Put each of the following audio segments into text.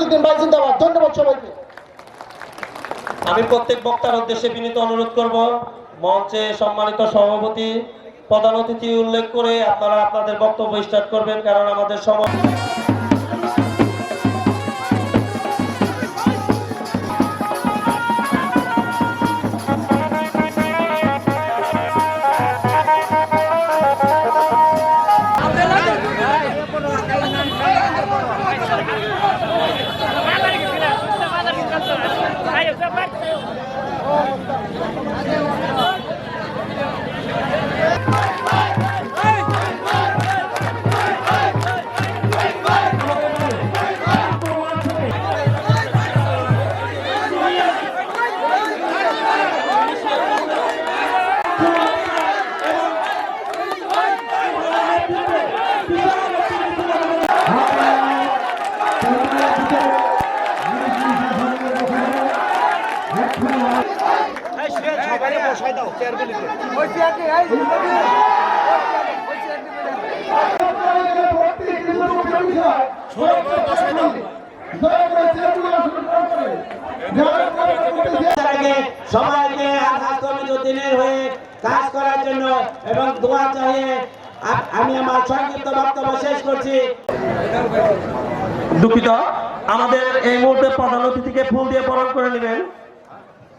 ভাই, জিন্দাবাদ। ধন্যবাদ সবাইকে। আমি প্রত্যেক বক্তার উদ্দেশ্যে বিনীত অনুরোধ করব, মঞ্চে সম্মানিত সভাপতি, প্রধান অতিথি উল্লেখ করে আপনারা আপনাদের বক্তব্য স্টার্ট করবেন, কারণ আমাদের সময় Matthew. সবাইকে দিনের হয়ে কাজ করার জন্য এবং দোয়া চাহিয়ে আ- আমি আমার সংক্ষিপ্ত বক্তব্য শেষ করছি। দুঃখিত আমাদের এই মুহূর্তে প্রধান অতিথিকে ফুল দিয়ে বরণ করে নেবেন।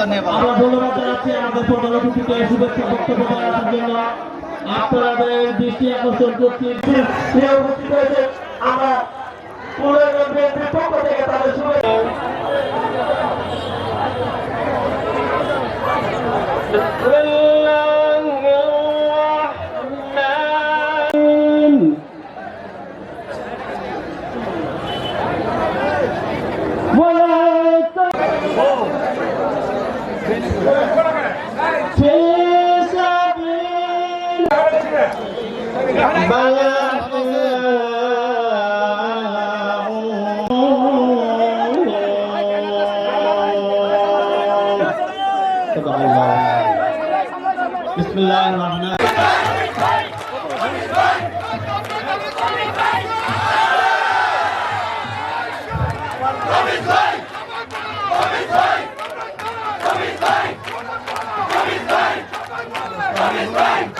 সম্মেলন আমরা ধন্যবাদ জানাচ্ছি আমাদের অতিথিকে শুভেচ্ছা বক্তব্য দেওয়ার জন্য। আপনাদের দৃষ্টি পক্ষ থেকে তাদের শুভেচ্ছা। যারা চেয়ার ফাঁকা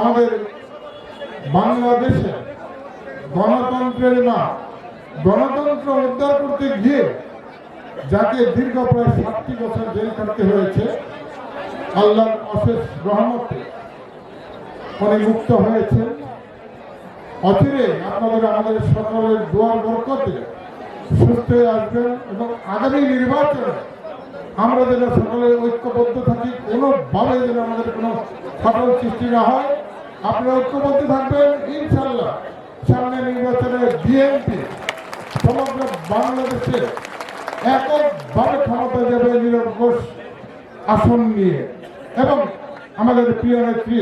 আমাদের বাংলাদেশে গণতন্ত্রের মা, গণতন্ত্র উদ্ধার করতে গিয়ে যাকে দীর্ঘ প্রায় সাতটি বছর জেল কাটতে হয়েছে আল্লাহর অশেষ রহমতে উনি মুক্ত হয়েছেন। অচিরে আপনাদের, আমাদের সকলের দোয়ার বরকতে সুস্থ হয়ে আসবেন এবং আগামী নির্বাচনে আমরা যেন সকলে ঐক্যবদ্ধ থাকি, কোনোভাবে যেন আমাদের কোনো ফাটল সৃষ্টি না হয়। আপনারা ঐক্যবদ্ধ থাকবেন ইনশাল্লাহ সামনে নির্বাচনে বিএনপি সমগ্র বাংলাদেশে এককভাবে ক্ষমতা যাবে নিরঙ্কুশ আসন নিয়ে। এবং আমাদের প্রিয় নেত্রী